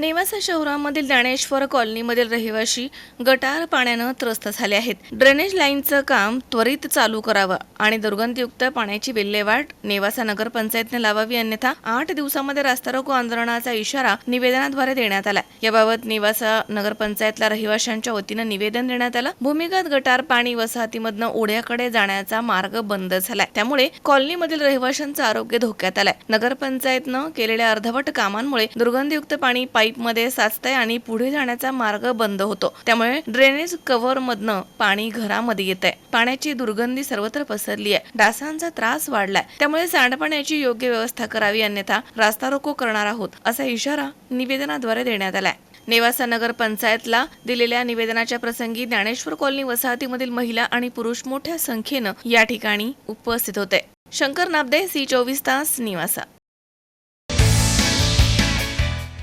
नेवासा शहरामधील ज्ञानेश्वर कॉलनीमधील रहिवाशी गटार पाण्यानं त्रस्त झाले आहेत. ड्रेनेज लाईनचं काम त्वरित चालू करावं आणि दुर्गंधयुक्त पाण्याची विल्हेवाट नेवासा नगरपंचायतने लावावी अन्यथा आठ दिवसामध्ये रास्ता रोको आंदोलनाचा इशारा निवेदनाद्वारे देण्यात आला याबाबत नेवासा नगरपंचायतला रहिवाशांच्या वतीनं निवेदन देण्यात आलं. भूमिगत गटार पाणी वसाहतीमधनं ओढ्याकडे जाण्याचा मार्ग बंद झालाय. त्यामुळे कॉलनीमधील रहिवाशांचं आरोग्य धोक्यात आलाय. नगरपंचायतनं केलेल्या अर्धवट कामांमुळे दुर्गंधयुक्त पाणी पाईपमध्ये साचतंय आणि पुढे जाण्याचा मार्ग बंद होतो. त्यामुळे ड्रेनेज कव्हर मधनं पाणी घरामध्ये येत आहे पाण्याची दुर्गंधी सर्वत्र पसरली आहे डासांचा त्रास वाढलाय. त्यामुळे सांडपाण्याची योग्य व्यवस्था करावी अन्यथा रास्ता रोको करणार आहोत असा इशारा निवेदनाद्वारे देण्यात आलाय. नेवासा नगर पंचायतला दिलेल्या निवेदनाच्या प्रसंगी ज्ञानेश्वर कॉलनी वसाहतीमधील महिला आणि पुरुष मोठ्या संख्येनं या ठिकाणी उपस्थित होते. शंकर नाबदे सी चोवीस तास निवासा.